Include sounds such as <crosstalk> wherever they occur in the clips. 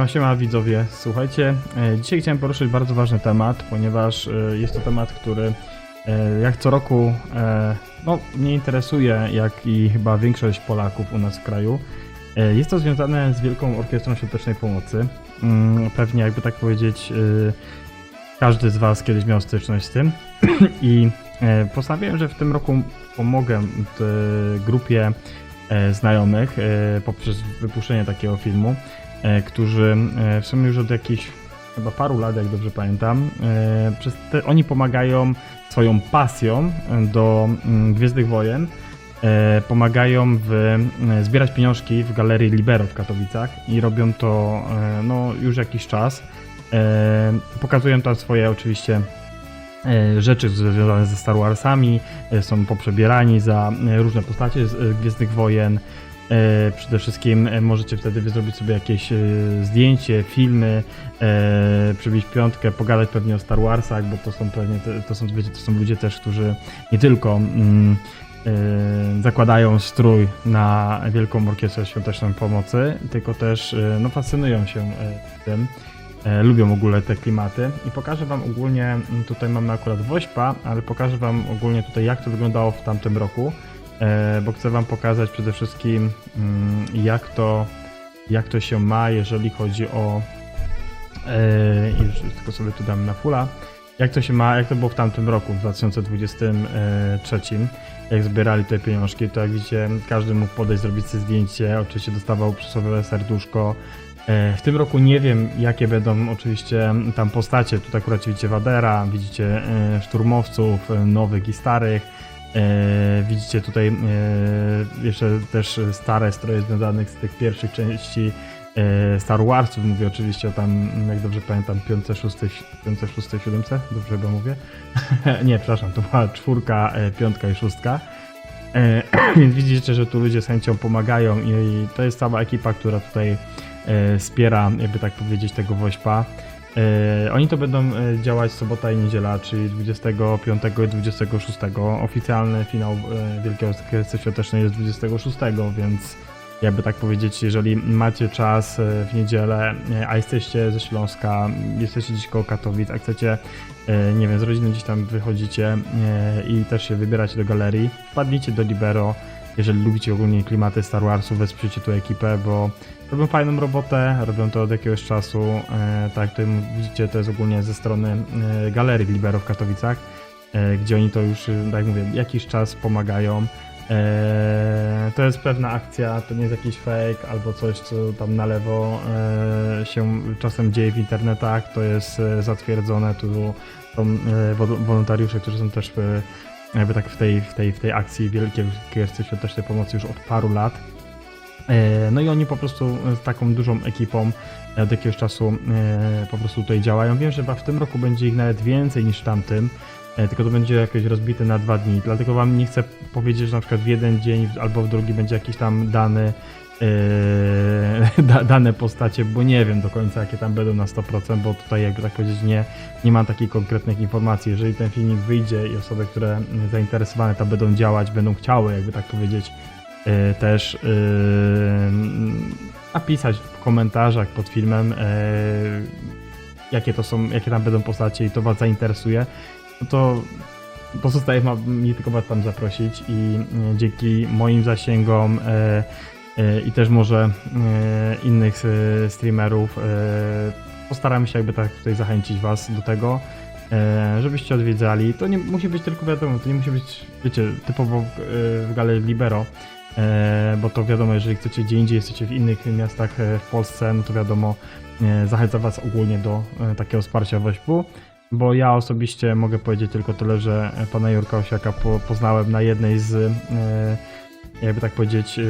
Siema, siema widzowie, słuchajcie, e, dzisiaj chciałem poruszyć bardzo ważny temat, ponieważ e, jest to temat, który e, jak co roku no, mnie interesuje, jak i chyba większość Polaków u nas w kraju. Jest to związane z Wielką Orkiestrą Świątecznej Pomocy. Mm, Pewnie jakby tak powiedzieć, każdy z Was kiedyś miał styczność z tym <clears throat> i postanowiłem, że w tym roku pomogę grupie znajomych poprzez wypuszczenie takiego filmu którzy e, w sumie już od jakichś chyba paru lat, jak dobrze pamiętam, e, te, oni pomagają swoją pasją e, do mm, Gwiezdnych Wojen, e, pomagają w, e, zbierać pieniążki w Galerii Libero w Katowicach i robią to e, no, już jakiś czas. E, Pokazują tam swoje oczywiście e, rzeczy związane ze Star Warsami, e, są poprzebierani za e, różne postacie z e, Gwiezdnych Wojen. E, Przede wszystkim e, możecie wtedy zrobić sobie jakieś e, zdjęcie, filmy, przybić piątkę, pogadać pewnie o Star Warsach, bo to są pewnie, to są, wiecie, to są ludzie też, którzy nie tylko mm, zakładają strój na Wielką Orkiestrę Świątecznej Pomocy, tylko też no, fascynują się tym. Lubią w ogóle te klimaty i pokażę wam ogólnie, tutaj mamy akurat Wośpa, ale pokażę wam ogólnie tutaj jak to wyglądało w tamtym roku, bo chcę wam pokazać przede wszystkim mm, jak to, jak to się ma, jeżeli chodzi o e, już tylko sobie tu dam na fulla, jak to się ma, jak to było w tamtym roku, w 2023, jak zbierali te pieniążki, to jak widzicie, każdy mógł podejść, zrobić sobie zdjęcie, oczywiście dostawał przysłowiowe serduszko, E, W tym roku nie wiem, jakie będą oczywiście tam postacie. Tutaj akurat widzicie Wadera, widzicie e, szturmowców e, nowych i starych. E, Widzicie tutaj e, jeszcze też stare stroje związanych z tych pierwszych części e, Star Warsów. Mówię oczywiście o tam, jak dobrze pamiętam, 5, 6, 5, 6, 7, dobrze chyba mówię? <laughs> nie, przepraszam, to była czwórka, piątka i szóstka. <clears throat> Więc widzicie, że tu ludzie z chęcią pomagają i, to jest cała ekipa, która tutaj wspiera, jakby tak powiedzieć, tego woźpa. E, oni to będą e, działać sobota i niedziela, czyli 25 i 26. Oficjalny finał e, Wielkiego Orkiestry Świątecznej jest 26, więc jakby tak powiedzieć, jeżeli macie czas w niedzielę, a jesteście ze Śląska, jesteście gdzieś koło Katowic, a chcecie, nie wiem, z rodziny gdzieś tam wychodzicie i też się wybieracie do galerii, wpadnijcie do Libero, jeżeli lubicie ogólnie klimaty Star Warsu, wesprzyjcie tu ekipę, bo robią fajną robotę, robią to od jakiegoś czasu. E, tak jak tutaj widzicie, to jest ogólnie ze strony e, Galerii Libero w Katowicach, e, gdzie oni to już, tak mówię, jakiś czas pomagają. To jest pewna akcja, to nie jest jakiś fake albo coś, co tam na lewo się czasem dzieje w internetach, to jest zatwierdzone, tu są wol- wolontariusze, którzy są też w, jakby tak w tej, w tej, w tej akcji Wielkiej Orkiestry Świątecznej Pomocy już od paru lat. E, No i oni po prostu z taką dużą ekipą e, od jakiegoś czasu e, po prostu tutaj działają. Wiem, że w tym roku będzie ich nawet więcej niż w tamtym, e, tylko to będzie jakoś rozbite na dwa dni. Dlatego wam nie chcę powiedzieć, że na przykład w jeden dzień albo w drugi będzie jakiś tam dany e, <laughs> da, dane postacie, bo nie wiem do końca jakie tam będą na 100%, bo tutaj jakby tak powiedzieć nie, nie mam takich konkretnych informacji. Jeżeli ten filmik wyjdzie i osoby, które zainteresowane tam będą działać, będą chciały jakby tak powiedzieć e, też napisać w komentarzach pod filmem, e, jakie to są, jakie tam będą postacie i to was zainteresuje, no to pozostaje ma- mi tylko was tam zaprosić i dzięki moim zasięgom i też może innych streamerów postaramy się jakby tak tutaj zachęcić was do tego, żebyście odwiedzali. To nie musi być tylko wiadomo, to nie musi być, wiecie, typowo w, Galerii Libero, bo to wiadomo, jeżeli chcecie gdzie indziej, jesteście w innych miastach e, w Polsce, no to wiadomo, e, zachęcam was ogólnie do e, takiego wsparcia Wośpu, bo ja osobiście mogę powiedzieć tylko tyle, że e, pana Jurka Osiaka po, poznałem na jednej z, e, jakby tak powiedzieć, e,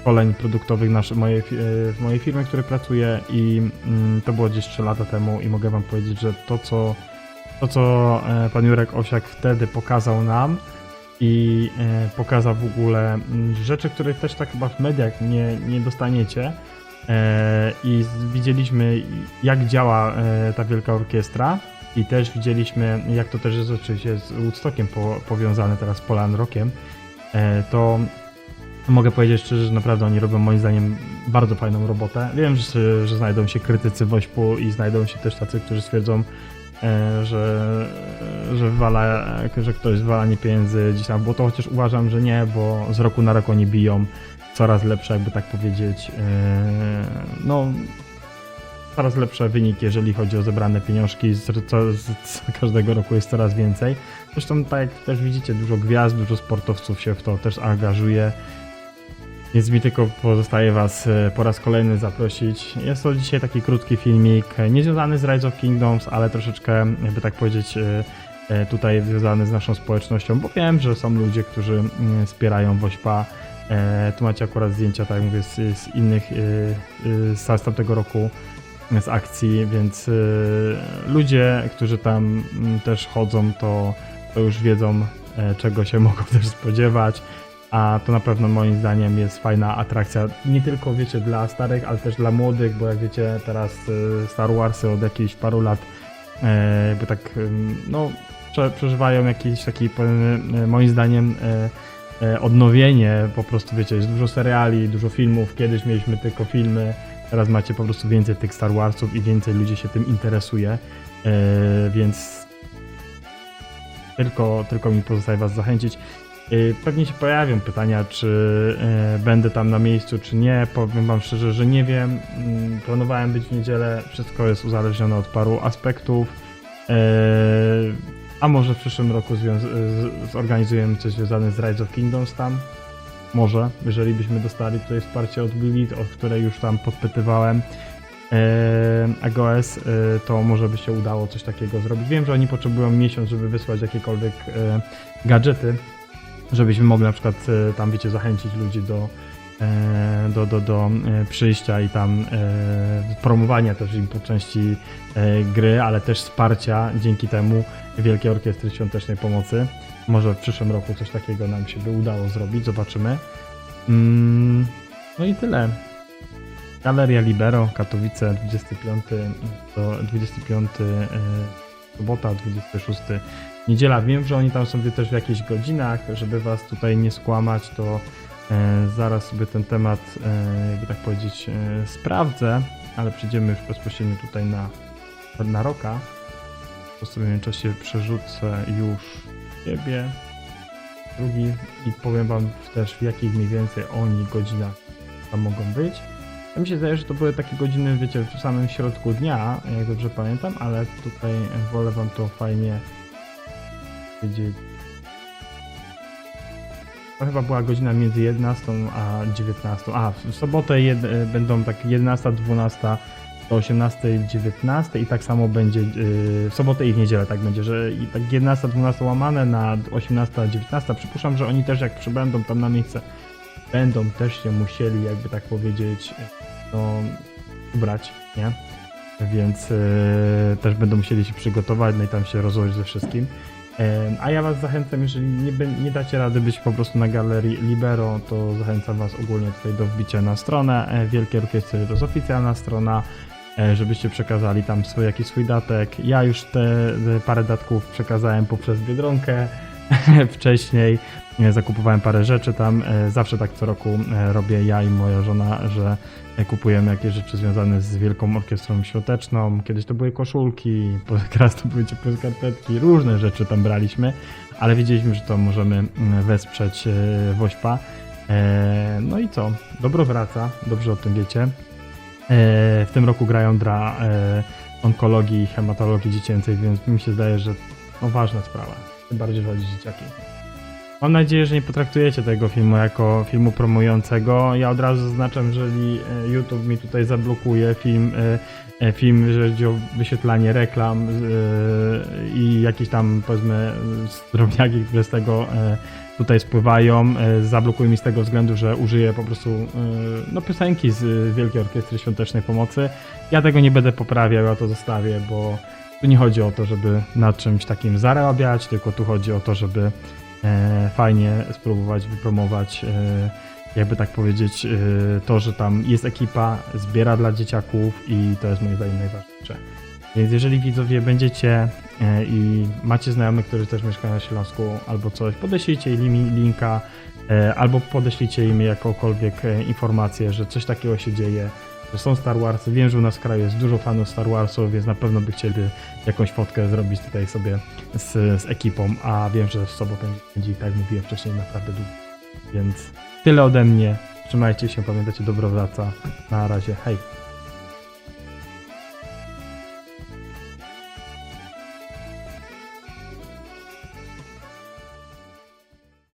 szkoleń produktowych nasze, mojej, fi- e, w mojej firmie, w której pracuję i mm, to było gdzieś 3 lata temu i mogę wam powiedzieć, że to co, to, co e, pan Jurek Osiak wtedy pokazał nam i e, pokazał w ogóle mm, rzeczy, których też tak chyba w mediach nie, nie dostaniecie e, i widzieliśmy jak działa e, ta wielka orkiestra i też widzieliśmy jak to też jest oczywiście z Woodstockiem po, powiązane teraz z Polan Rockiem, to Mogę powiedzieć szczerze, że naprawdę oni robią moim zdaniem bardzo fajną robotę. Wiem, że, że znajdą się krytycy Wośpu i znajdą się też tacy, którzy stwierdzą, że, że, wywala, że ktoś zwalanie pieniędzy gdzieś tam, bo to chociaż uważam, że nie, bo z roku na rok oni biją coraz lepsze, jakby tak powiedzieć, e, no coraz lepsze wyniki, jeżeli chodzi o zebrane pieniążki, z, co, z, z każdego roku jest coraz więcej. Zresztą tak jak też widzicie, dużo gwiazd, dużo sportowców się w to też angażuje. Więc mi tylko pozostaje Was e, po raz kolejny zaprosić. Jest to dzisiaj taki krótki filmik, e, nie związany z Rise of Kingdoms, ale troszeczkę, jakby tak powiedzieć, e, tutaj związany z naszą społecznością, bo wiem, że są ludzie, którzy mm, wspierają Wośpa. Tu macie akurat zdjęcia, tak jak mówię, z, z innych, z tamtego roku z akcji, więc ludzie, którzy tam mm, też chodzą, to, to już wiedzą, czego się <laughs> mogą też spodziewać. A to na pewno moim zdaniem jest fajna atrakcja, nie tylko wiecie dla starych, ale też dla młodych, bo jak wiecie teraz y, Star Warsy od jakichś paru lat e, jakby tak no prze, przeżywają jakiś taki e, moim zdaniem e, e, odnowienie, po prostu wiecie, jest dużo seriali, dużo filmów, kiedyś mieliśmy tylko filmy, Teraz macie po prostu więcej tych Star Warsów i więcej ludzi się tym interesuje, więc tylko, tylko mi pozostaje Was zachęcić. E, Pewnie się pojawią pytania, czy e, będę tam na miejscu, czy nie. Powiem Wam szczerze, że nie wiem. Mm, Planowałem być w niedzielę, wszystko jest uzależnione od paru aspektów. E, A może w przyszłym roku zorganizujemy coś związane z Rise of Kingdoms tam. Może, jeżeli byśmy dostali tutaj wsparcie od Lilith, o której już tam podpytywałem AGOS, to może by się udało coś takiego zrobić. Wiem, że oni potrzebują miesiąc, żeby wysłać jakiekolwiek gadżety, żebyśmy mogli na przykład e, tam, wiecie, zachęcić ludzi do, e, do, do, do e, przyjścia i tam promowania też im po części gry, ale też wsparcia dzięki temu Wielkiej Orkiestry Świątecznej Pomocy. Może w przyszłym roku coś takiego nam się by udało zrobić, zobaczymy. Mm, no i tyle. Galeria Libero, Katowice, 25 do 25 e, sobota, 26 niedziela. Wiem, że oni tam sobie też w jakichś godzinach, żeby was tutaj nie skłamać, to e, zaraz sobie ten temat, e, jakby tak powiedzieć, e, sprawdzę, ale przejdziemy już bezpośrednio tutaj na, na roka. To sobie w międzyczasie przerzucę już siebie, drugi i powiem wam też w jakich mniej więcej oni godzinach tam mogą być. Ja mi się zdaje, że to były takie godziny, wiecie, w samym środku dnia, jak dobrze pamiętam, ale tutaj wolę wam to fajnie wiedzieć. To chyba była godzina między 11 a 19. A, w sobotę jed, e, będą tak 11, 12 do 18, 19 i tak samo będzie yy, w sobotę i w niedzielę tak będzie, że i tak 11, 12 łamane na 18, 19. Przypuszczam, że oni też jak przybędą tam na miejsce, będą też się musieli, jakby tak powiedzieć, no, ubrać, nie? Więc yy, też będą musieli się przygotować, no i tam się rozłożyć ze wszystkim. Em, A ja Was zachęcam, jeżeli nie, nie dacie rady być po prostu na galerii Libero, to zachęcam Was ogólnie tutaj do wbicia na stronę e, Wielkiej Orkiestry, to jest oficjalna strona, e, żebyście przekazali tam swój jakiś swój datek. Ja już te, te parę datków przekazałem poprzez Biedronkę <laughs> wcześniej, e, zakupowałem parę rzeczy tam, e, zawsze tak co roku e, robię ja i moja żona, że kupujemy jakieś rzeczy związane z Wielką Orkiestrą Świąteczną. Kiedyś to były koszulki, <laughs> teraz to były ciepłe skarpetki, różne rzeczy tam braliśmy, ale wiedzieliśmy, że to możemy mm, wesprzeć Wośpa. No i co? Dobro wraca, dobrze o tym wiecie. W tym roku grają dla e, onkologii i hematologii dziecięcej, więc mi się zdaje, że no ważna sprawa. Tym bardziej, o dzieciaki. Mam nadzieję, że nie potraktujecie tego filmu jako filmu promującego. Ja od razu zaznaczam, jeżeli e, YouTube mi tutaj zablokuje film, e, e, film jeżeli chodzi o wyświetlanie reklam i jakieś tam powiedzmy drobniaki, które z tego tutaj spływają, zablokuje mi z tego względu, że użyję po prostu no, piosenki z Wielkiej Orkiestry Świątecznej Pomocy. Ja tego nie będę poprawiał, ja to zostawię, bo tu nie chodzi o to, żeby na czymś takim zarabiać, tylko tu chodzi o to, żeby e, fajnie spróbować wypromować, e, jakby tak powiedzieć, e, to, że tam jest ekipa, zbiera dla dzieciaków i to jest moim zdaniem najważniejsze. Więc jeżeli widzowie będziecie i macie znajomych, którzy też mieszkają na Śląsku albo coś, podeślijcie im linka albo podeślijcie im jakąkolwiek informację, że coś takiego się dzieje, że są Star Warsy. Wiem, że u nas w kraju jest dużo fanów Star Warsów, więc na pewno by chcieli jakąś fotkę zrobić tutaj sobie z, z ekipą, a wiem, że z sobą będzie, tak jak mówiłem wcześniej, naprawdę długo. Więc tyle ode mnie. Trzymajcie się, pamiętajcie, dobro. Na razie, hej.